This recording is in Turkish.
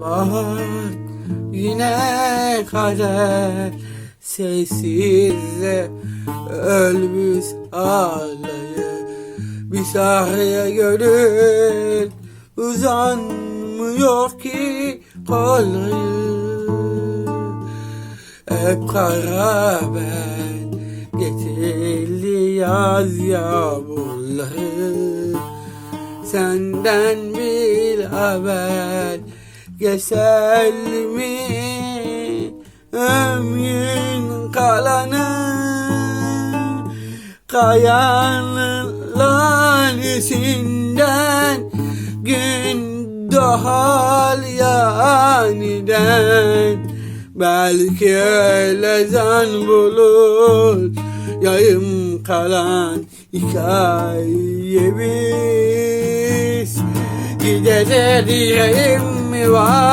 Bak yine kader sessizce ölmüş ağlayı Bir sahaya gönül uzanmıyor ki kolları Hep kara ben getirdi yaz yağmurları Senden bir haber Geçer mi ömrün kalanı Kayanın lanesinden Gün doğar yaniden. Belki öyle zan bulur Yayım kalan hikayemiz gidereyim var.